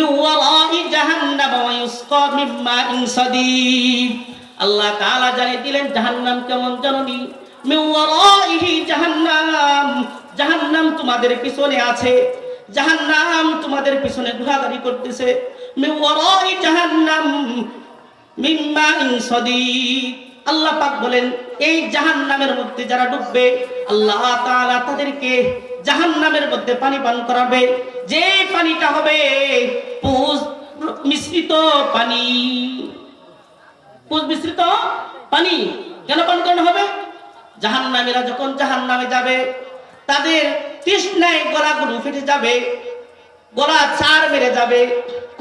ওয়ারাই জাহান্নাম ওয়া ইউসকা মিন মাইন সাদীদ। আল্লাহ তাআলা জানিয়ে দিলেন, জাহান্নাম কেমন জাননি? মিন ওয়ারাইহি জাহান্নাম। জাহান্নাম তোমাদের পিছনে আছে। জাহান্নাম তোমাদের পিছনে ঘোরাঘুরি করতেছে। মিন ওয়ারাই জাহান্নাম মিম্মা ইনসাদিদ আল্লাহ পাক বলেন, এই জাহান্নামের মধ্যে যারা ডুববে, আল্লাহ তাদেরকে জাহান্নামের মধ্যে পানি পান করাবে। যে পানিটা হবে মিশ্রিত পানি। মিশ্রিত পানি কেন পান করানো হবে? জাহান্নামীরা যখন জাহান্নামে যাবে, তাদের তৃষ্ণায় গলাগুলো ফেটে যাবে, গলা চার মেরে যাবে,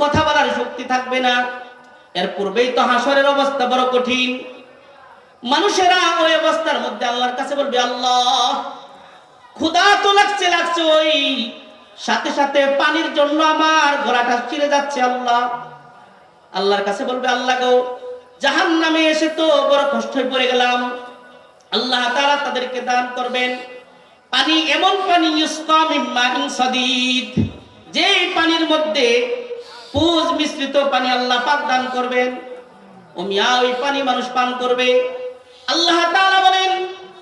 কথা বলার শক্তি থাকবে না। এর পূর্বেই তো হাসরের অবস্থা বড় কঠিন। মানুষেরা ওই অবস্থার মধ্যে আল্লাহর কাছে বলবে, আল্লাহ, ক্ষুধা তো লাগছে লাগছে ওই। সাথে সাথে পানির জন্য আমার গলাটা চিরে যাচ্ছে, আল্লাহ। আল্লাহর কাছে বলবে, আল্লাহ গো জাহান নামে এসে তো বড় কষ্ট হয়ে পড়ে গেলাম। আল্লাহ তারা তাদেরকে দান করবেন। পানি এমন পানি যে পানির মধ্যে পুজ মিশ্রিত পানি আল্লাহ পাক দান করবেন। ও মিয়া, ওই পানি মানুষ পান করবে। আল্লাহ তাআলা বলেন,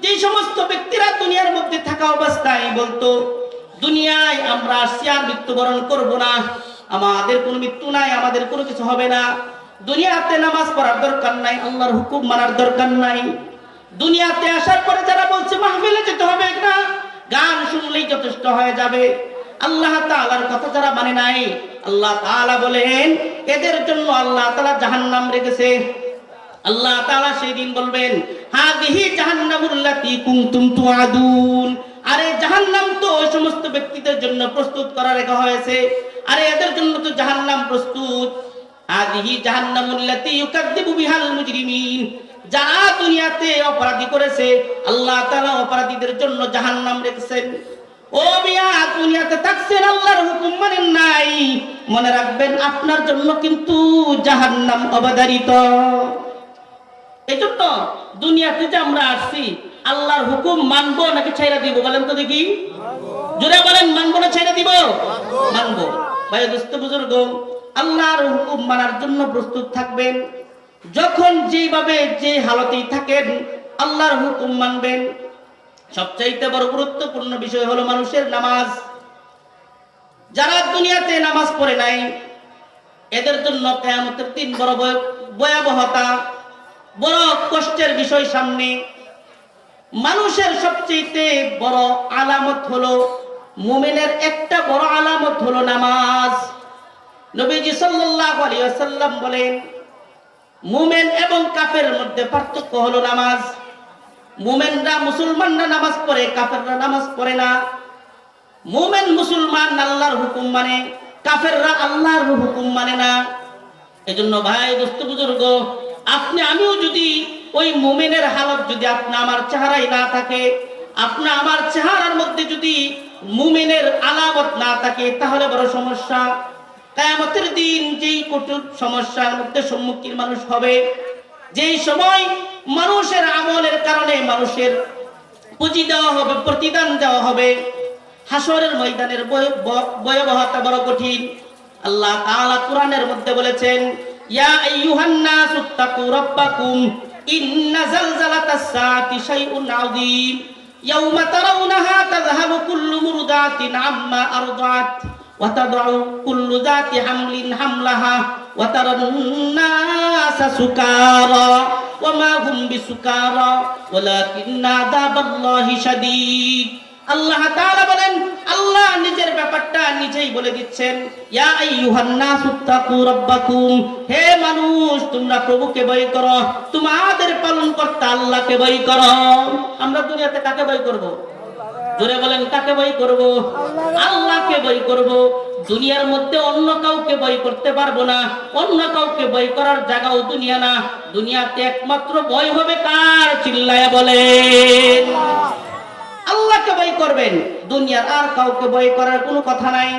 যে সমস্ত ব্যক্তিরা দুনিয়ার মধ্যে থাকা অবস্থায় বলতো, দুনিয়ায় আমরা আসছি আর মৃত্যুবরণ করব না। আমাদের কোনো মৃত্যু নাই, আমাদের কোনো কিছু হবে না। দুনিয়াতে নামাজ পড়ার দরকার নাই, আল্লাহর হুকুম মানার দরকার নাই। দুনিয়াতে আসার পরে যারা বলছে, মাহফিলে যেতে হবে না, গান শুনলেই যথেষ্ট হয়ে যাবে। আল্লাহ তাআলার কথা যারা মানে নাই, আল্লাহ তাআলা বলেন, এদের জন্য আল্লাহ তাআলা জাহান্নাম রেখেছে। আল্লাহ তাআলা সেই দিন বলবেন হাদিহি জাহান্নামুল্লাতি কুনতুম তুআদুন। আরে, জাহান্নাম তো ওই সমস্ত ব্যক্তিদের জন্য প্রস্তুত করা রাখা হয়েছে। আরে, এদের জন্য তো জাহান্নাম প্রস্তুত। হাদিহি জাহান্নামুল্লাতি ইউকাযযিবু বিহাল মুজরিমিন। যারা দুনিয়াতে অপরাধী করেছে, আল্লাহ তাআলা অপরাধীদের জন্য জাহান্নাম রেখেছেন। ও মিয়া, দুনিয়াতে থাকছেন আল্লাহর হুকুম মানেন নাই। মনে রাখবেন, আপনার জন্য কিন্তু জাহান্নাম অবধারিত। এই জন্য দুনিয়াতে যে আমরা আসছি আল্লাহর হুকুম মানবো, নাকি ছাইরা দিব বলেন তো দেখি। জোরে বলেন, মানবো না ছাইরা দিব? মানবো। ভাই দোস্ত বুজুর্গ, আল্লাহর হুকুম মানার জন্য প্রস্তুত থাকবেন। যখন যেভাবে যে হালতেই থাকেন, আল্লাহর হুকুম মানবেন। সবচাইতে বড় গুরুত্বপূর্ণ বিষয় হলো মানুষের নামাজ। যারা দুনিয়াতে নামাজ পড়ে নাই, এদের জন্য কেয়ামতের তিন বড় ভয়- ভয়াবহতা। বড় কষ্টের বিষয় সামনে। মানুষের সবচেয়ে বড় আলামত হলো, মুমিনের একটা বড় আলামত হলো নামাজ। নবীজি সাল্লাল্লাহু আলাইহি ওয়াসাল্লাম বলেন, মুমিন এবং কাফের মধ্যে পার্থক্য হলো নামাজ। মুমেনরা মুসলমানরা নামাজ পড়ে, কাফেররা নামাজ পড়ে না। মুমেন মুসলমান আল্লাহর হুকুম মানে কাফেররা আল্লাহর হুকুম মানে না। এজন্য ভাই, দোস্ত, বুজুর্গ আপনি, আমিও যদি ওই মুমিনের হালত যদি আপনি আমার চেহারাই না থাকে, আপনি আমার চেহারার মধ্যে যদি মুমিনের আলামত না থাকে, তাহলে বড় সমস্যা। কায়ামতের দিন যেই কঠোর সমস্যার মধ্যে সম্মুখীন মানুষ হবে, যেই সময় মানুষের আমলের কারণে মানুষের পুঁজি দেওয়া হবে, প্রতিদান দেওয়া হবে হাসরের ময়দানের ভয়াবহতা বড় কঠিন। আল্লাহ তাআলা কোরআনের মধ্যে বলেছেন ইয়া আইয়ুহান নাস তাকু রাব্বাকুম ইন্না জালজালাতাস সাআতি শাইউন আযীম ইয়াউমা তারাউনাহা তাযহাবু কুল্লু মুরদাতিন আম্মা আরদাত ওয়া তাদউ কুল্লু যাতি হামলিন হামলাহা ওয়া তারান নাস সুকারা ওয়া মা হুম বিসুকারা ওয়ালাকিন্না আযাবাল্লাহি শাদীদ। আল্লাহ তাআলা বলেন, আল্লাহ নিজের ব্যাপারটা নিজেই বলে দিচ্ছেন, ইয়া আইয়ুহান নাসু তাকু রাব্বাকুম, হে মানুষ, তোমরা প্রভুকে ভয় করো, তোমাদের পালন কর্তা আল্লাহকে ভয় করো। আমরা দুনিয়াতে কাকে ভয় করব? জোরে বলেন, কাকে ভয় করব? আল্লাহকে ভয় করব। দুনিয়ার মধ্যে অন্য কাউকে ভয় করতে পারব না, অন্য কাউকে ভয় করার জায়গাও দুনিয়া না। দুনিয়াতে একমাত্র ভয় হবে কার? চিল্লায় বলে আল্লাহকে ভয় করবেন। দুনিয়ার আর কাউকে ভয় করার কোনো কথা নাই।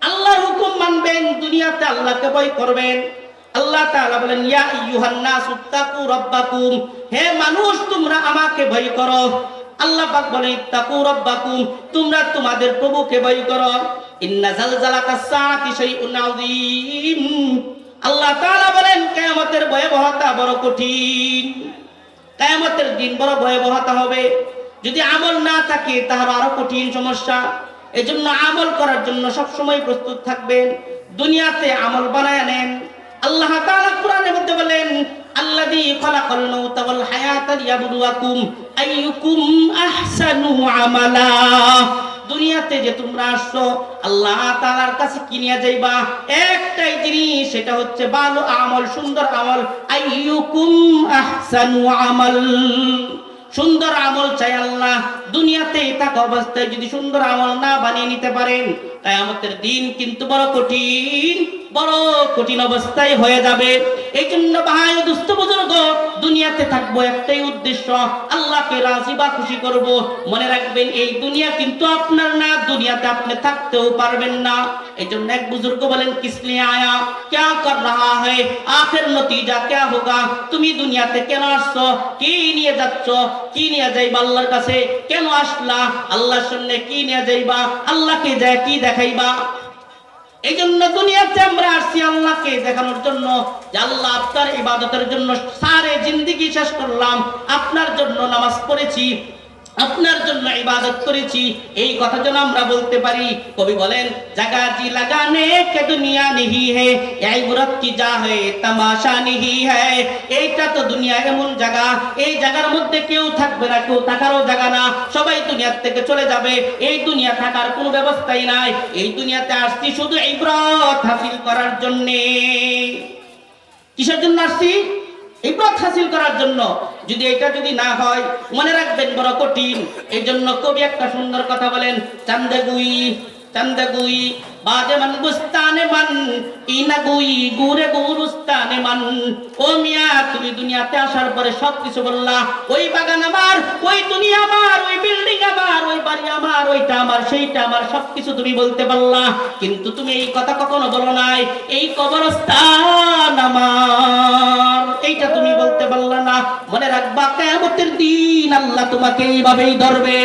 আল্লাহর হুকুম মানবেন, দুনিয়াতে আল্লাহকে ভয় করবেন। আল্লাহ তাআলা বলেন, ইয়া আইয়ুহান নাস ইত্তাকু রাব্বাকুম। হে মানুষ, তোমরা আমাকে ভয় করো। আল্লাহ পাক বলেন, ইত্তাকু রাব্বাকুম, তোমরা তোমাদের প্রভুকে ভয় করো। ইন্না জালজালাতাস সাআতি শাইউন আযীম। আল্লাহ তাআলা বলেন, কিয়ামতের ভয়াবহতা বড় কঠিন। কিয়ামতের দিন বড় ভয়াবহতা হবে। যদি আমল না থাকে, তাহলে আরও কঠিন সমস্যা। এজন্য আমল করার জন্য সব সময় প্রস্তুত থাকবেন। দুনিয়াতে আমল বানায় নেন। আল্লাহ তাআলা কোরআনের মধ্যে বলেন, আল্লাযী খালাকাল মাউতা ওয়াল হায়াতা লিয়াবলুয়াকুম আইয়ুকুম আহসানু আমালা। দুনিয়াতে যে তোমরা আসছো, আল্লাহ তাআলার কাছে কি নিয়ে যাইবা? একটাই জিনিস, সেটা হচ্ছে ভালো আমল, সুন্দর আমল। আইয়ুকুম আহসানু আমাল। সুন্দর আমল চাই আল্লাহ। দুনিয়াতে এটা অবস্থায় যদি সুন্দর আমল না বানিয়ে নিতে পারেন তাই আমাদের দিন কিন্তু বড় কঠিন বড় কঠিন অবস্থায় হয়ে যাবে। এই জন্য ভাই দুস্থ বুজুর্গ, দুনিয়াতে থাকব একটাই উদ্দেশ্য, আল্লাহকে রাজি বা খুশি করব। মনে রাখবেন, এই দুনিয়া কিন্তু আপনার না, দুনিয়াতে আপনি থাকতেও পারবেন না। এই জন্য এক বুজুর্গ বলেন কিসলে আয়া, ক্যা কর রাহা হ্যায়? আখের নতিজা ক্যা হোগা? তুমি দুনিয়াতে কেন আসছো? কি নিয়ে যাচ্ছ? কি নিয়ে যাইবা আল্লাহর কাছে? কে আসলা? আল্লাহর সামনে কি নিয়ে যাইবা? আল্লাহকে যায় কি দেখাইবা? এই জন্য দুনিয়াতে আমরা আসছি আল্লাহকে দেখানোর জন্য। যে আল্লাহ আপনার ইবাদতের জন্য সারে জিন্দিগি শেষ করলাম। আপনার জন্য নামাজ পড়েছি। আপনার জন্য ইবাদত করেছি। এই কথা যেন আমরা বলতে পারি। কবি বলেন জাগা জি লাগানে কে দুনিয়া নেহি হে, এই বুরত কি যা হে, তামাশা নেহি হে। এইটা তো দুনিয়া এমন জায়গা এই জায়গার মধ্যে কেউ থাকবে না, কেউ থাকারও জায়গা না। সবাই দুনিয়ার থেকে চলে যাবে, এই দুনিয়া থাকার কোনো ব্যবস্থাই নাই। এই দুনিয়াতে আসছি শুধু ইব্রত হাসিল করার জন্যে। কিসের জন্য আসছি? ইব্রত হাসিল করার জন্য যদি এটা যদি না হয়, মনে রাখবেন বড় কঠিন। এই জন্য কবি একটা সুন্দর কথা বলেন, চান্দেগুই চান্দেগুই বাজে মান গুস্তানে মান, ইনাগুই, গুরে গুরুস্তানে মান। ও মিয়া, তুমি দুনিয়াতে আসার পরে সব কিছু বললা, ওই বাগান আমার, ওই দুনিয়া আমার, ওই বিল্ডিং আমার, ওই বাড়ি আমার, ওইটা আমার, সেইটা আমার, সবকিছু তুমি বলতে পারলা। কিন্তু তুমি এই কথা কখনো বলো নাই, এই কবরস্থান আমার। কেমতের দিন আল্লাহ তোমাকে এইভাবেই ধরবে।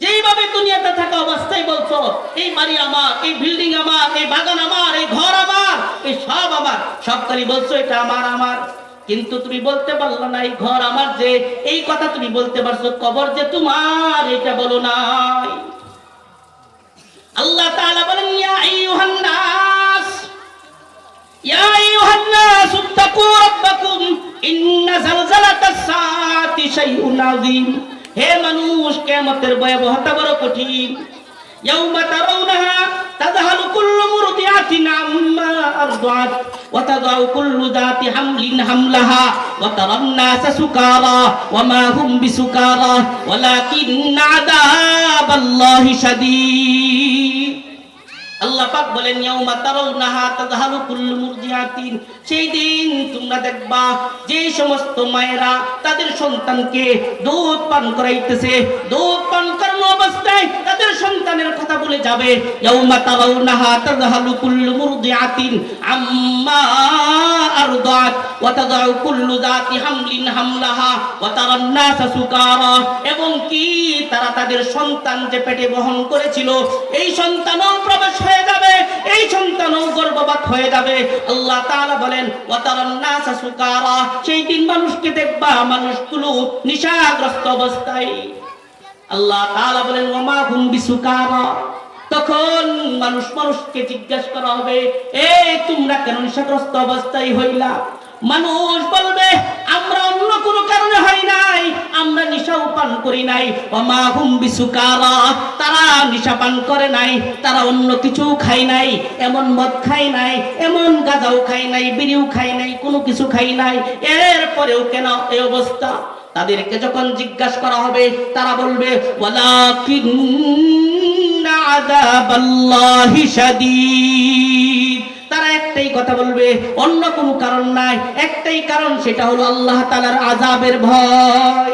যেইভাবে দুনিয়াতে থাকা অবস্থায় বলছো, এই বাড়ি আমার, এই বিল্ডিং আমার, এই বাগান আমার, এই ঘর আমার, এই সব আমার। সব বলছো, এটা আমার আমার। কিন্তু তুমি বলতে পারল না, এই ঘর আমার যে, এই কথা তুমি বলতে পারছ, কবর যে তোমার, এটা বলো নাই। আল্লাহ তাআলা বলেন, ইয়া ইয়া আইয়ুহান নাস ইত্তাকু রাব্বাকুম ইন্না জালজালাতাস সাআতি শাইউন আযীম হে মানুষ, কিয়ামতের ভয়াবহতা বড় কঠিন। ইয়াউমা তারাউনাহা তাযহালু কুল্লু মুরদিআতিন আম্মা আরদাত, ওয়া তাদাউ কুল্লু যাতি হামলিন হামলাহা, ওয়া তারান নাসা সুকারা, ওয়া মা হুম বিসুকারা ওয়ালাকিন্না আযাবাল্লাহি শাদীদ। আল্লাহ পাক বলেন, ইয়াউমা তারাউনাহা তাযহালু কুল্লু মুরদিআতিন সেই দিন তোমরা দেখবা, যে সমস্ত মায়েরা তাদের সন্তানকে দুধ পান করাইতেছে, দুধ পান করানো অবস্থায় তাদের সন্তানের কথা বলে যাবে, ইয়াউমা তারাউনাহা তাযহালু কুল্লু মুরদিআতিন আম্মা আরদাত ওয়া কুল্লু যাতি হামলিন হামলাহা, ওয়া তারান নাসা সুকারা। এবং কি তারা তাদের সন্তান যে পেটে বহন করেছিল, এই সন্তানও প্রবেশ হয়ে যাবে, এই সন্তানও গর্ভপাত হয়ে যাবে। আল্লাহ তাআলা বলেন ওয়া তারান নাসা সুকারা সেই দিন মানুষকে দেখবা মানুষগুলো নিশাগ্রস্ত অবস্থায়। আল্লাহ তাআলা বলেন, ওমা হুম বিসুকারা তখন মানুষ মানুষকে জিজ্ঞাসা করা হবে, এ, তোমরা কেন নেশাগ্রস্ত অবস্থায় হইলা? মানুষ বলবে কোনো কারণে হই নাই। আমরা পান করি নাই। বিসুকারা। তারা পান করে নাই। তারা অন্য কিছু খাই নাই। এমন মদ খাই নাই। এমন খাই নাই। বিড়িও খাই নাই। কোনো কিছু নাই। এরপরেও কেন এই অবস্থা? তাদেরকে যখন জিজ্ঞাসা করা হবে, তারা বলবে ওয়ালাকিন আযাবাল্লাহি শাদীদ। কথা বলবে অন্য কোনো কারণ নাই একটাই কারণ সেটা হলো আল্লাহ তাআলার আযাবের ভয়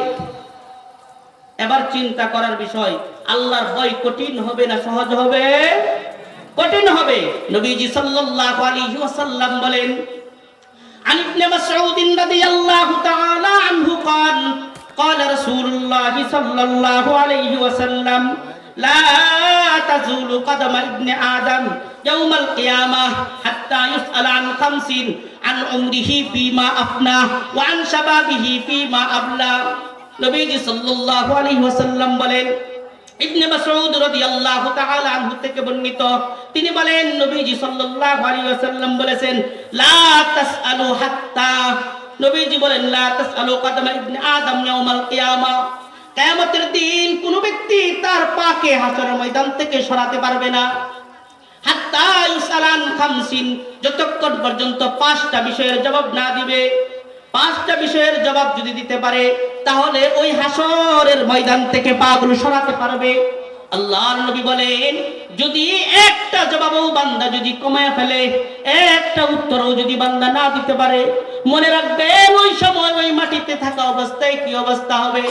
এবার চিন্তা করার বিষয় আল্লাহর ভয় কঠিন হবে না সহজ হবে কঠিন হবে নবীজি সাল্লাল্লাহু আলাইহি ওয়াসাল্লাম বলেন عن ابن مسعود رضي الله تعالى عنه قال قال رسول الله صلى الله عليه وسلم লা তাজুলু কদমা ইবনে আদম ইয়াউমাল কিয়ামাহ হাত্তা ইউসআলা ইবনে মাসউদ রাদিয়াল্লাহু তাআলা আনহু থেকে বর্ণিত, তিনি বলেন, নবীজি সাল্লাল্লাহু আলাইহি ওয়াসাল্লাম বলেছেন, লা তাসআলু হাত্তা। নবীজি বলেন, লা তাসআলু ইবনে আদম ইয়াউমাল কিয়ামতের দিন কোন ব্যক্তি তার পাকে হাসরের ময়দান থেকে সরাতে পারবে না। যতক্ষণ পর্যন্ত পাঁচটা বিষয়ের জবাব না দিবে, পাঁচটা বিষয়ের জবাব যদি দিতে পারে, তাহলে ওই হাসরের ময়দান থেকে পাগুলো সরাতে পারবে। আল্লাহর নবী বলেন, যদি একটা জবাবও যদি কমায় ফেলে, একটা উত্তরও যদি বান্দা না দিতে পারে, মনে রাখবেন ওই সময় ওই মাটিতে থাকা অবস্থায় কি অবস্থা হবে?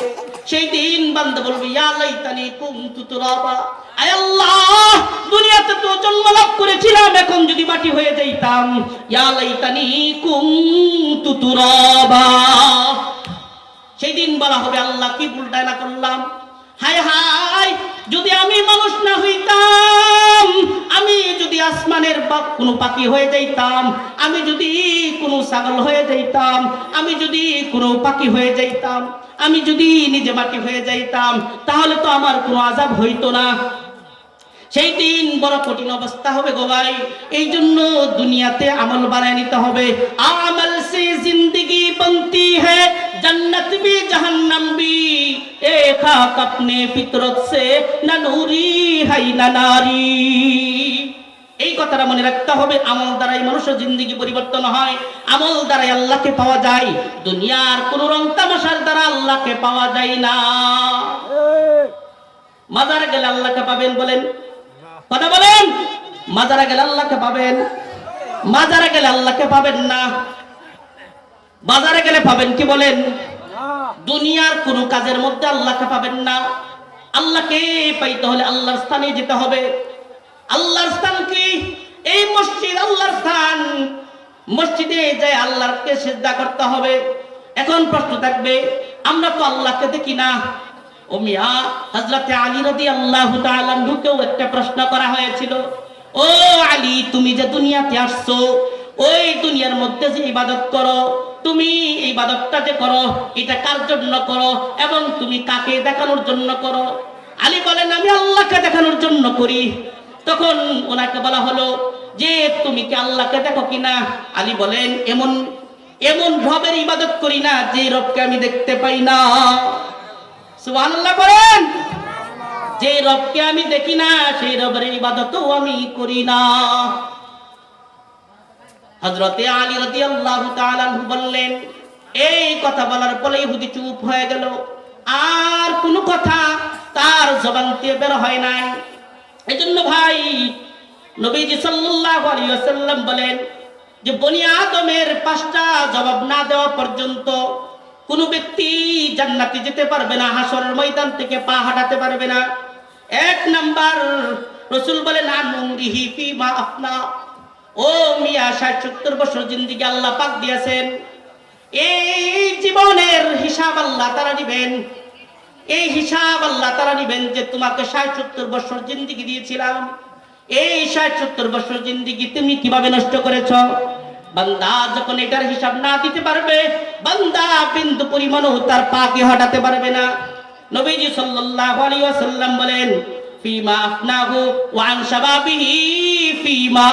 সেই দিন বান্দা বলবে, ইয়া লাইতানি কুনতু তুরাবা। আয় আল্লাহ, দুনিয়াতে তো জন্ম লাভ করেছিলাম, এখন যদি মাটি হয়ে যাইতাম, ইয়া লাইতানি কুনতু তুরাবা। সেই দিন বলা হবে, আল্লাহ, কি ভুলটা না করলাম? হায় হায়, যদি আমি মানুষ না হইতাম আমি যদি আসমানের বাপ কোনো পাখি হয়ে যাইতাম, আমি যদি কোনো ছাগল হয়ে যাইতাম, আমি যদি কোনো পাখি হয়ে যাইতাম, আমি যদি নিজে মাটি হয়ে যাইতাম, তাহলে তো আমার কোনো আজাব হইতো না। সেই দিন বড় কঠিন অবস্থা হবে গো ভাই। এই জন্য দুনিয়াতে আমল বানায় নিতে হবে। আমল সে জিন্দগি বনতি হ্যাঁ জান্নাত ভি জাহান্নাম भी एक खाक अपने फितरत से न नूरी है न नारी এই কথাটা মনে রাখতে হবে আমল দ্বারাই মানুষের জিন্দগি পরিবর্তন হয় আমল দ্বারাই আল্লাহকে পাওয়া যায় দুনিয়ার কোন রং তামাশার দ্বারা আল্লাহকে পাওয়া যায় না মাজারে গেলে আল্লাহকে পাবেন বলেন কথা বলেন মাজারে গেলে আল্লাহকে পাবেন মাজারে গেলে আল্লাহকে পাবেন না বাজারে গেলে পাবেন কি বলেন দুনিয়ার কোন কাজের মধ্যে আল্লাহকে পাবেন না। আল্লাহকে পাইতে হলে আল্লাহর স্থানে যেতে হবে। আল্লাহর স্থান কি? এই মসজিদ আল্লাহর স্থান। মসজিদে যাই আল্লাহকে সিজদা করতে হবে। এখন প্রশ্ন থাকবে, আমরা তো আল্লাহকে দেখি না। ও মিয়া, হযরতে আলী রাদিয়াল্লাহু তাআলা ঢুকেও একটা প্রশ্ন করা হয়েছিল। ও আলী, তুমি যে দুনিয়াতে আসছো, ওই দুনিয়ার মধ্যে যে ইবাদত করো তুমি এই ইবাদতটা যে করো, এটা কার জন্য করো এবং তুমি কাকে দেখানোর জন্য করো? আলী বলেন, আমি আল্লাহকে দেখানোর জন্য করি। তখন ওনাকে বলা হলো, যে তুমি কি আল্লাহকে দেখো কিনা আলী বলেন, এমন এমন রবের ইবাদত করি না যে রবকে আমি দেখতে পাই না। সুবহানাল্লাহ বলেন, যে রবকে আমি দেখি না, সেই রবের ইবাদতও আমি করি না। হযরতে আলী তাআলা আনহু বললেন, এই কথা বলার পরে ইহুদি চুপ হয়ে গেল। আর কোনো কথা তার জবান দিয়ে বের হয় নাই। এজন্য ভাই নবীজি ওয়াসাল্লাম বলেন যে, বনি আদমের পাঁচটা জবাব না দেওয়া পর্যন্ত কোন ব্যক্তি জান্নাতে যেতে পারবে না, হাসরের ময়দান থেকে পা হাঁটাতে পারবে না। এক নাম্বার রসুল বলেন আনুরিহি ফি মা আপনা ও মিয়া ষাট সত্তর বছর জিন্দিগি আল্লাহ পাক দিয়েছেন। এই জীবনের হিসাব আল্লাহ তারা দিবেন। এই হিসাব আল্লাহ তারা নিবেন যে তোমাকে ষাট সত্তর বছর জিন্দিগি দিয়েছিলাম। এই ষাট সত্তর বছর জিন্দিগি তুমি কীভাবে নষ্ট করেছ? বান্দা যখন এটার হিসাব না দিতে পারবে, বান্দা বিন্দু পরিমাণও তার পাকে হটাতে পারবে না। নবীজি সাল্লাল্লাহু আলাইহি ওয়াসাল্লাম বলেন ফিমা আফনাহু ওয়া আন শাবাবিহি ফিমা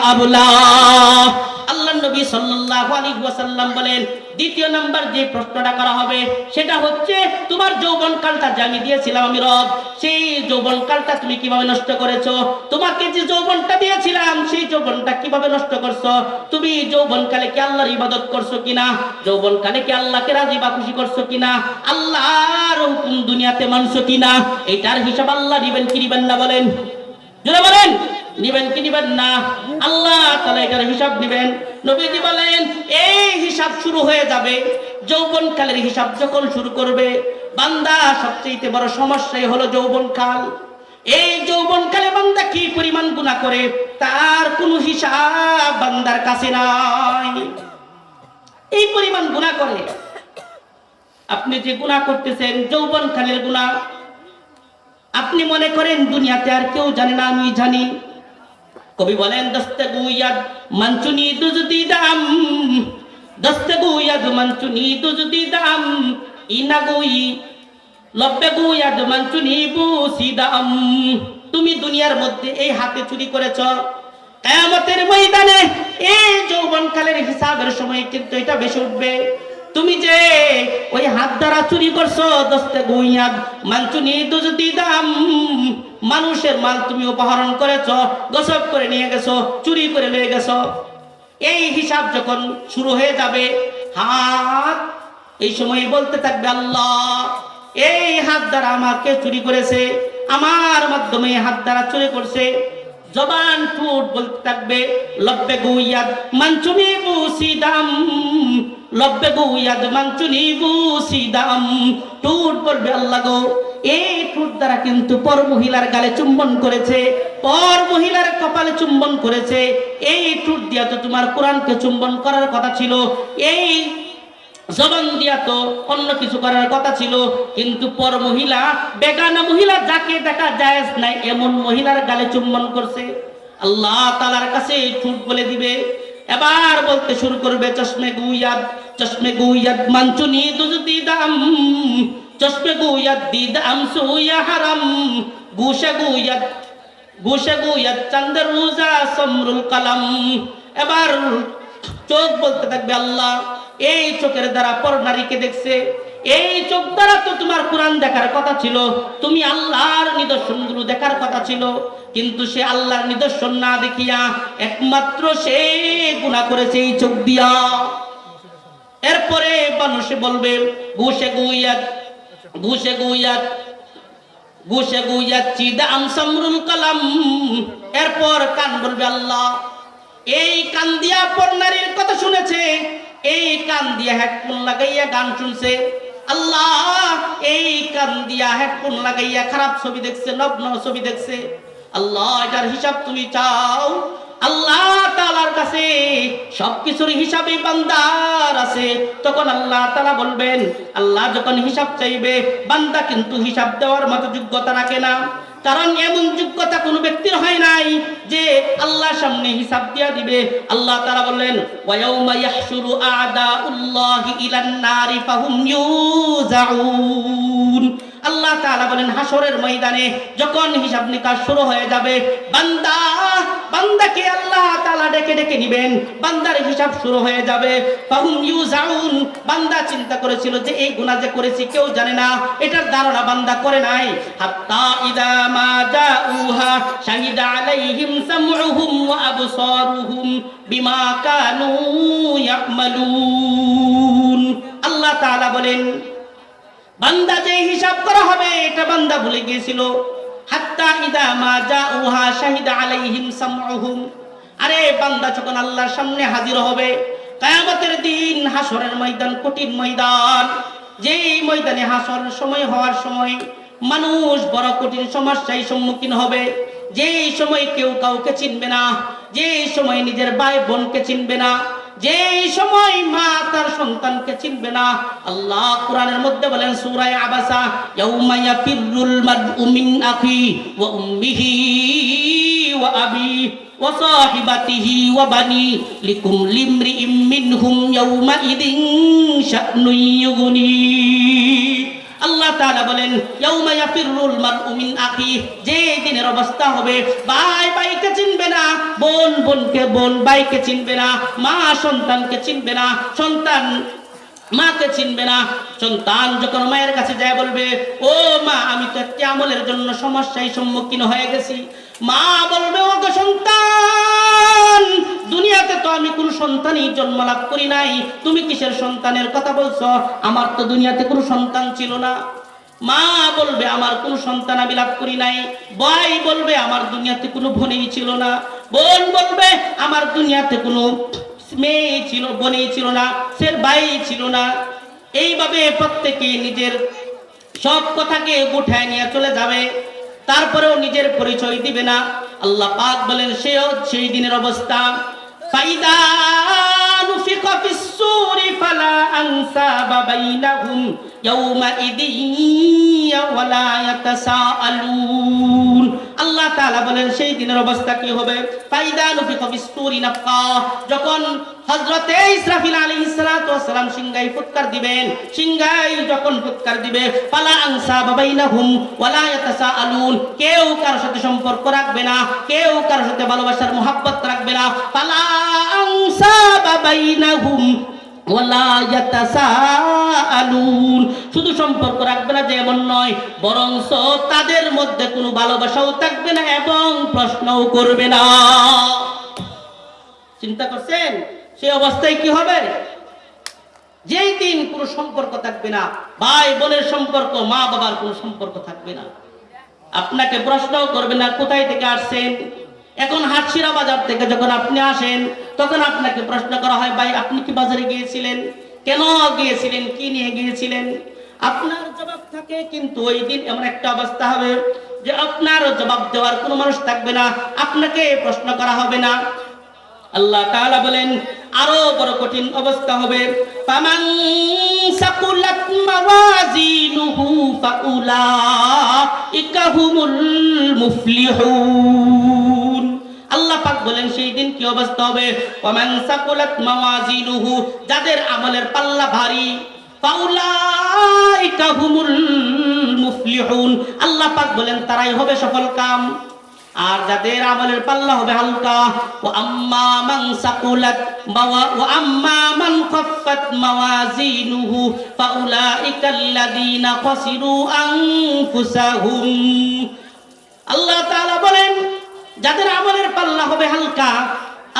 নবী সাল্লাল্লাহু আলাইহি ওয়াসাল্লাম বলেন, দ্বিতীয় নাম্বার যে প্রশ্নটা করা হবে, সেটা হচ্ছে, তোমার যৌবনকালটা যে আমি দিয়েছিলাম আমি রব, সেই যৌবনকালটা তুমি কীভাবে নষ্ট করেছ? তোমাকে যে যৌবনটা দিয়েছিলাম, সেই যৌবনটা কীভাবে নষ্ট করছ? তুমি যৌবনকালে কি আল্লাহর ইবাদত করছ কিনা? যৌবনকালে কি আল্লাহকে রাজি বা খুশি করছ কিনা? আল্লাহর হুকুম দুনিয়াতে মানছো কিনা? এটার হিসাব আল্লাহ দিবেন, কি দিবেন না বলেন। জোরে বলেন। নিবেন কি নিবেন না? আল্লাহ তাআলা এটার হিসাব নিবেন নবীজি বলেন, এই হিসাব শুরু হয়ে যাবে। যৌবনকালের হিসাব যখন শুরু করবে, বান্দা সবচেয়ে বড় সমস্যাই হলো যৌবনকাল। এই যৌবনকালে বান্দা কি পরিমাণ গুনাহ করে, তার কোনো হিসাব বান্দার কাছে নাই। এই পরিমাণ গুনাহ করে। আপনি যে গুনাহ করতেছেন, যৌবনকালের গুনাহ আপনি মনে করেন দুনিয়াতে আর কেউ জানে না, আমি জানি। কবি বলেন, দস্তে গুয়াদ মঞ্চুনি দুজদি দাম, দস্তে গুয়াদ মঞ্চুনি দুজদি দাম, ইনা গুই, লব্বে গুয়াদ মঞ্চুনি বুসি দাম। তুমি দুনিয়ার মধ্যে এই হাতে চুরি করেছ। কিয়ামতের ময়দানে এই যৌবনকালের হিসাবের সময় কিন্তু এটা বেশি উঠবে। তুমি যে ওই হাত দ্বারা চুরি করছ, দস্তে গুইয়াদ মানচুনি দুজদি দাম মানুষের মাল তুমি অপহরণ করেছ গসব করে নিয়ে গেছো, চুরি করে নিয়ে গেছো। এই হিসাব যখন শুরু হয়ে যাবে, হাত এই সময় বলতে থাকবে, আল্লাহ, এই হাত দ্বারা আমাকে চুরি করেছে, আমার মাধ্যমে হাত দ্বারা চুরি করছে। জবান ঠোঁট বলতে থাকবে, লব্বে গুইয়াদ মানচুনি বুসিদাম লব্বে গুইয়াদ মানচুনি বুসিদাম ঠোঁট বলবে আল্লাহ গো এই ঠোঁট দ্বারা কিন্তু পর মহিলার গালে চুম্বন করেছে, পর মহিলার কপালে চুম্বন করেছে। এই ঠোঁট দিয়া তো তোমার কোরআনকে চুম্বন করার কথা ছিল, এই জবান দিয়া তো অন্য কিছু করার কথা ছিল, কিন্তু পর মহিলা, বেগানা মহিলা যাকে দেখা যায় নাই, এমন মহিলার গালে চুম্বন করছে। আল্লাহ তালার কাছে ঠুট বলে দিবে। এবার বলতে শুরু করবে, চশমে গুইয়াদ চশমে গুইয়াদ মানচুনি দুজদি দাম, চশমে গুইয়াদ দি দাম সুয়া হারাম গুশে গুইয়াদ গুশে গুইয়াদ চন্দ্র রোজা, সমরুল কালাম। এবার চোখ বলতে থাকবে আল্লাহ এই চোখের দ্বারা পর নারীকে দেখছে। এই চোখ দ্বারা তো তোমার কোরআন দেখার কথা ছিল, তুমি আল্লাহর নিদর্শনগুলো দেখার কথা ছিল, কিন্তু সে আল্লাহর নিদর্শন না দেখিয়া একমাত্র সে গুণা করেছে এই চোখ দিয়া। এরপরে মানুষে বলবে, ঘুষে গুইয়াত ঘুষে গুইয়াত ঘুষে গুইয়াত চিদাম সামরুল কালাম। এরপর কান বলবে আল্লাহ। এই কান দিয়া পর নারীর কথা শুনেছে এই কান দিয়া হেডফোন লাগাইয়া গান শুনছে। আল্লাহ, এই কান দিয়া হেডফোন লাগাইয়া খারাপ ছবি দেখছে, নগ্ন ছবি দেখছে। আল্লাহ, এটার হিসাব তুমি চাও? আল্লাহ তালার কাছে সবকিছুর হিসাবে বান্দার আছে। তখন আল্লাহ তালা বলবেন, আল্লাহ যখন হিসাব চাইবে, বান্দা কিন্তু হিসাব দেওয়ার মতো যোগ্যতা রাখে না। কারণ এমন যোগ্যতা কোনো ব্যক্তির হয় নাই যে আল্লাহ সামনে হিসাব দিয়া দিবে। আল্লাহ তারা বললেন আল্লাহ তাআলা বলেন হাসরের ময়দানে যখন হিসাব নিকাশ শুরু হয়ে যাবে, বান্দা বান্দাকে আল্লাহ তাআলা ডেকে ডেকে নিবেন, বান্দার হিসাব শুরু হয়ে যাবে। ফাহুম ইউজাউন বান্দা চিন্তা করেছিল যে এই গুনাহ যে করেছি কেউ জানে না, এটার ধারণা বান্দা করে নাই। হাত্তা ইদা মা জাউহা শাহিদা আলাইহিম সামউহুম ওয়া আবসারুহুম বিমা কানু ইয়ামালুন। আল্লাহ তাআলা বলেন, বান্দা যে হিসাব করা হবে, এটা বান্দা ভুলে গিয়েছিল। হাত্তা ইদা মা জাউহা শাহিদা আলাইহিম সামউহুম। আরে বান্দা, যখন আল্লাহর সামনে হাজির হবে, কায়ামতের দিন হাসরের ময়দান কঠিন ময়দান। যেই ময়দানে হাসরের সময় হওয়ার সময় মানুষ বড় কঠিন সমস্যায় সম্মুখীন হবে। যেই সময় কেউ কাউকে চিনবে না, যেই সময় নিজের ভাই বোনকে চিনবে না যেই সময় মা তার সন্তানকে চিনবে না, আল্লাহ কোরআনের মধ্যে বলেন সূরায়ে আবাসা, ইয়াউমা ইয়াফিরুল মারউ মিন আখি ওয়া উম্মিহি ওয়া আবি ওয়া সাহিবাতিহি ওয়া বানি লিকুম লিমরিইম মিনহুম ইয়াউমা ইদিন শা'নুন ইউগনি। আল্লাহ তাআলা বলেন, ইয়াউমা ইয়াফিরুল মারউ মিন আখি যে দিনের অবস্থা হবে, ভাই ভাইকে চিনবে না, বোন বোনকে বোন ভাইকে চিনবে না, মা সন্তানকে চিনবে না, সন্তান মাকে চিনবে না, সন্তান যখন মায়ের কাছে যায় বলবে, ও মা, আমি তো একটি আমলের জন্য সমস্যায় সম্মুখীন হয়ে গেছি। মা বলবে ও গো সন্তান, দুনিয়াতে তো আমি কোন সন্তানই জন্ম লাভ করি নাই। তুমি কিসের সন্তানের কথা বলছো? আমার তো দুনিয়াতে কোনো সন্তান ছিল না। মা বলবে, আমার কোনো সন্তান আমি লাভ করি নাই। ভাই বলবে, আমার দুনিয়াতে কোনো বোনেই ছিল না। বোন বলবে, আমার দুনিয়াতে কোনো মেয়ে ছিল বোনেই ছিল না সে ভাই ছিল না। এইভাবে প্রত্যেকে নিজের সব কথাকে গুঠায় নিয়ে চলে যাবে। তারপরেও নিজের পরিচয় দিবে না। আল্লাহ পাক বলেন সেও সেই দিনের অবস্থা। ফাইদা নুফিকা ফিস সূরি ফালা আনসাবা বাইনাহুম ইয়াউমাইদিন ওয়ালা ইয়াতাসাআলুন। আল্লাহ তাআলা বলেন, সেই দিনের অবস্থা কি হবে? যখন হযরতে ইসরাফিল আলাইহিস সালাতু ওয়াস ফুৎকার দিবেন সিংহাই যখন ফুৎকার দিবে, ফালা আনসাবা বাইনাহুম ওয়ালা ইয়াতাসাআলুন। কেউ কারোর সাথে সম্পর্ক রাখবে না, কেউ কারোর সাথে ভালোবাসার মোহাব্বত রাখবে না। ফালা বাইনাহুম শুধু সম্পর্ক রাখবে না যে এমন নয় বরং তাদের মধ্যে কোনো ভালোবাসাও থাকবে না এবং প্রশ্নও করবে না। চিন্তা করছেন? সেই অবস্থায় কি হবে? যেই দিন কোনো সম্পর্ক থাকবে না, ভাই বোনের সম্পর্ক মা বাবার কোনো সম্পর্ক থাকবে না। আপনাকে প্রশ্নও করবে না, কোথায় থেকে আসছেন? এখন হাটশিরা বাজার থেকে যখন আপনি আসেন, তখন আপনাকে প্রশ্ন করা হয়, ভাই, আপনি কি বাজারে গিয়েছিলেন? কেন গিয়েছিলেন? কি নিয়ে গিয়েছিলেন? আপনার জবাব থাকে, কিন্তু ওই দিন এমন একটা অবস্থা হবে যে আপনার জবাব দেওয়ার কোনো মানুষ থাকবে না, আপনাকে প্রশ্ন করা হবে না। আল্লাহ তাআলা বলেন, আরও বড় কঠিন অবস্থা হবে। ফামান সাকুলাত মাওয়াজিনুহু ফাউলাইকা হুমুল মুফলিহুন। আল্লাহ পাক বলেন, সেই দিন কি অবস্থা হবে? ফামান সাকুলাত মাওয়াজিনুহু, যাদের আমলের পাল্লা ভারী, ফাউলাইকা হুমুল মুফলিহুন। আল্লাহ পাক বলেন, তারাই হবে সফল কাম। আর যাদের আমলের পাল্লা হবে হালকা, ও আম্মা মান সাকুলাত মাওয়া, ও আম্মা মান খাফফাত মাওয়াজিনুহু ফাউলাইকা আল্লাযীনা খাসিরু আনফুসাহুম। আল্লাহ তাআলা বলেন যাদের আমলের পাল্লা হবে হালকা,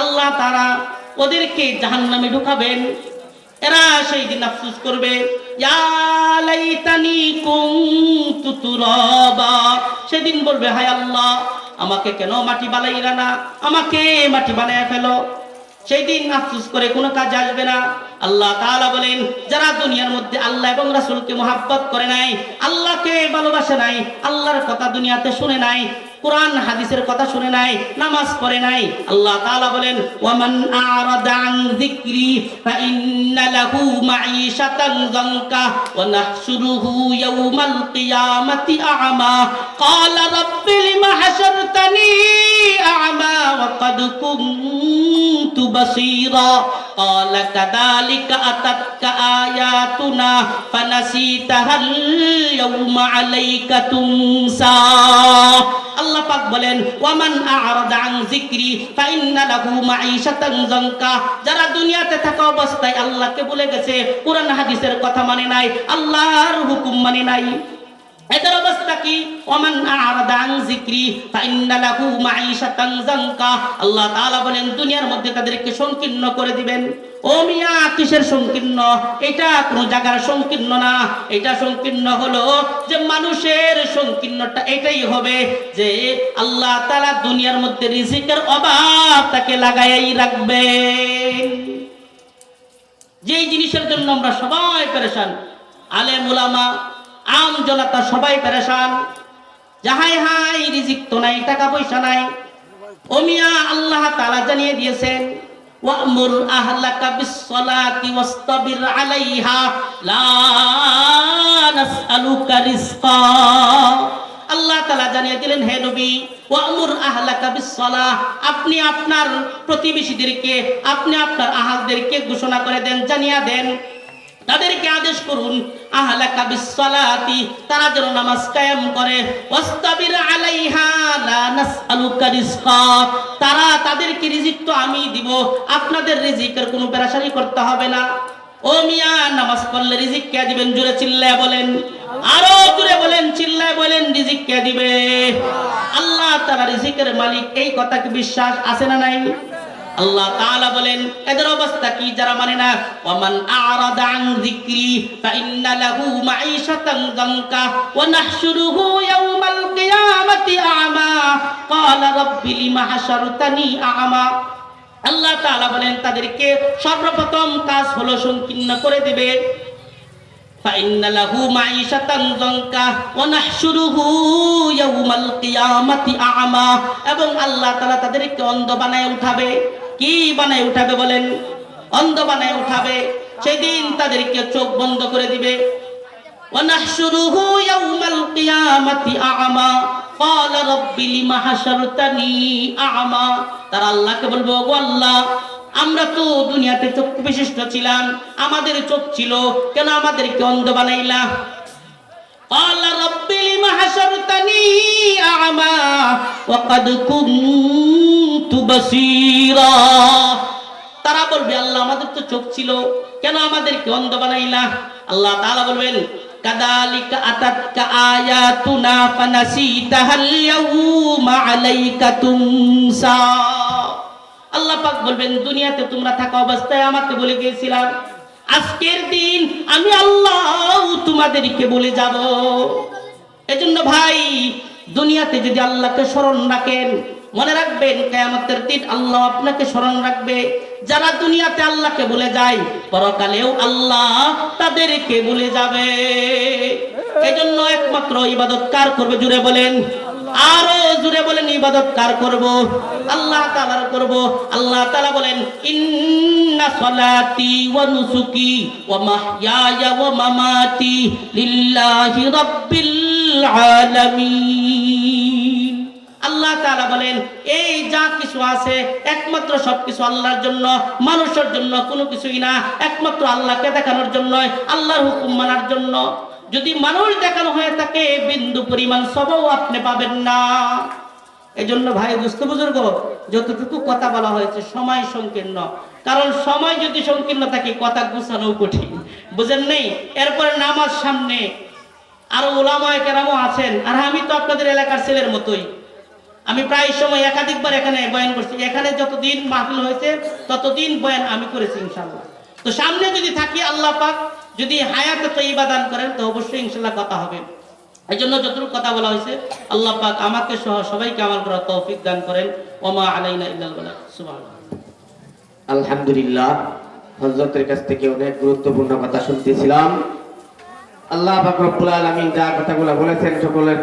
আল্লাহ তারা ওদেরকে জাহান্নামে ঢুকাবেন। এরা সেই দিন আফসুস করবে সেদিন বলবে, হায় আল্লাহ, আমাকে কেন মাটি বানাইলা না? আমাকে মাটি বানায় ফেলো। সেই দিন আফসোস করে কোনো কাজ আসবে না। আল্লাহ তাআলা বলেন, যারা দুনিয়ার মধ্যে আল্লাহ এবং রাসূলকে মহাব্বত করে নাই, আল্লাহকে ভালোবাসে নাই, আল্লাহর কথা দুনিয়াতে শুনে নাই কোরআন, হাদিসের কথা শুনে নাই, নামাজ পড়ে নাই। আল্লাহ তাআলা বলেন ওয়া মান আরাদা আন যিকরি ফা ইন্না লাহু মাঈশাতান যাঙ্কা ওয়া নাহশুরুহু ইয়াওমাল কিয়ামাতি আ'মা। ক্বালা রাব্বি লিমা হাশারতানি আ'মা ওয়া ক্বাদ কুনতু বাসীরা। ক্বালা কাযালিকা আতাতকা আয়াতুনা ফানাসিতাহাল ইয়াওমা আলাইকা তুমসা আল্লাহ পাক বলেন, ওয়ামান আ'রাদা আন যিকরি ফাইন্না লাহু মাঈশাতান যানকা। যারা দুনিয়াতে থাকা অবস্থায় আল্লাহকে ভুলে গেছে, কোরআন হাদিসের কথা মানে নাই, আল্লাহর হুকুম মানে নাই। এদের অবস্থা কি? ওমান আরাদা আন যিকরি, ফাইন্না লাহু মাঈশাতান যানকা। আল্লাহ তাআলা বলেন, দুনিয়ার মধ্যে তাদেরকে সংকীর্ণ করে দিবেন। ও মিয়া, কিসের সংকীর্ণ? এটা কোন জায়গার সংকীর্ণ না। এটা সংকীর্ণ হলো যে মানুষের সংকীর্ণটা এটাই হবে যে আল্লাহ তাআলা দুনিয়ার মধ্যে রিজিকের অভাব তাকে লাগাই রাখবে যেই জিনিসের জন্য আমরা সবাই পেরেশান। আলেম উলামা আম জনতা সবাই পেরেশান। যাহাই হাই, রিজিক তো নাই, টাকা পয়সা নাই। ওমিয়া আল্লাহ তাআলা জানিয়ে দিয়েছেন, ওয়ামুর আহলাকা বিসসালাতি ওয়াসতাবির আলাইহা, লা নাসআলুকা রিজকা। আল্লাহ তাআলা জানিয়ে দিলেন, হে নবী, ওয়ামুর আহলাকা বিসসালাহ, আপনি আপনার প্রতিবেশীদেরকে, আপনি আপনার আহালদেরকে ঘোষণা করে দেন, জানিয়ে দেন তাদেরকে আদেশ করুন তারা যেন নামাজ কায়েম করে। তারা তাদেরকে রিজিক তো আমি দিব, আপনাদের রিজিকের কোনো পেরাশানি করতে হবে না। ও মিয়া, নামাজ পড়লে রিজিক কে দিবেন? জুড়ে চিল্লায় বলেন। আরও জোরে বলেন, চিল্লায় বলেন, রিজিক কে দিবে? আল্লাহ তাআলা রিজিকের মালিক, এই কথা কি বিশ্বাস আছে না নাই? আল্লাহ তাআলা বলেন এদের অবস্থা কি যারা মানে না ওয়ামান আরাদা আন যিকরি ফাইন্না লাহু মাঈশাতান যানকা ওয়া নাহশুরুহু ইয়াওমাল কিয়ামাতি আ'মা ক্বালা রাব্বি লিমা হাশারতানি আ'মা আল্লাহ তাআলা বলেন তাদেরকে সর্বপ্রথম কাজ হলো সংকীর্ণ করে দিবে فإن له معيشة ضنكا ونحشره يوم القيامة أعمى এবং আল্লাহ তাআলা তাদেরকে অন্ধ বানায় উঠাবে কি বানায় উঠাবে বলেন অন্ধ বানায় উঠাবে সেদিন তাদেরকে চোখ বন্ধ করে দিবে ونحشره يوم القيامة أعمى قال رب لم حشرتني أعمى তারা আল্লাহকে বলবে ওগো আল্লাহ আমরা তো দুনিয়াতে চক্ষু বিশিষ্ট ছিলাম আমাদের চোখ ছিল কেন আমাদেরকে অন্ধ বানাইলা قال رب لم حشرتني أعمى وقد كنت بصيرا তারা বলবে আল্লাহ আমাদের তো চোখ ছিল কেন আমাদেরকে অন্ধ বানাইলা আল্লাহ তাআলা বলবেন কাদালিকা আতাতকা আয়াতুনা ফানাসিতাহাল ইয়াউমা আলাইকা তুমসা আল্লাহ পাক বলবেন দুনিয়াতে তোমরা থাকা অবস্থায় আমাকে বলে গিয়েছিলাম আজকের দিন আমি আল্লাহ তোমাদেরকে বলে যাব। এজন্য ভাই, দুনিয়াতে যদি আল্লাহকে স্মরণ রাখেন, মনে রাখবেন কেয়ামতের দিন আল্লাহ আপনাকে স্মরণ রাখবে। যারা দুনিয়াতে আল্লাহকে বলে যায়, পরকালেও আল্লাহ তাদেরকে বলে যাবে। এজন্য একমাত্র ইবাদত কার করবে, জুড়ে বলেন আরও জুড়ে বলেন, ইবাদত কার করব? আল্লাহ তাআলার করব। আল্লাহ তাআলা বলেন আল্লাহ বলেন, এই যা কিছু আছে, একমাত্র সবকিছু আল্লাহর জন্য, মানুষের জন্য কোনো কিছুই না। একমাত্র আল্লাহকে দেখানোর জন্য আল্লাহর হুকুম মানার জন্য। যদি মানুষ দেখানো হয়ে থাকে, বিন্দু পরিমাণ সবও আপনি পাবেন না। এই জন্য ভাই, দুস্থ বুজুর্গ, যতটুকু কথা বলা হয়েছে সময় সংকীর্ণ। কারণ সময় যদি সংকীর্ণ থাকে, কথা গুছানো কঠিন। বুঝেন নেই? এরপরে নামাজ সামনে। আরও ওলামায় কেরামও আছেন। আর আমি তো আপনাদের এলাকার ছেলের মতোই। আমি প্রায় সময় একাধিকবার এখানে বয়ান করছি। এখানে যতদিন মাহফিল হয়েছে, ততদিন বয়ান আমি করেছি ইনশাল্লাহ তো সামনে যদি থাকি আল্লাহ পাক যদি হায়াতে তৈবা দান করেন, তো অবশ্যই ইনশাল্লাহ কথা হবে। এই জন্য যতটুকু কথা বলা হয়েছে, আল্লাহ পাক আমাকে সহ সবাইকে আমার করার তৌফিক দান করেন। ওমা আলাইনা ইল্লাল সুবহানাল্লাহ। আলহামদুলিল্লাহ, হজরতের কাছ থেকে অনেক গুরুত্বপূর্ণ কথা শুনতেছিলাম। আল্লাহ পাক রব্বুল আলামিন যা কথাগুলো বলেছেন, সকলের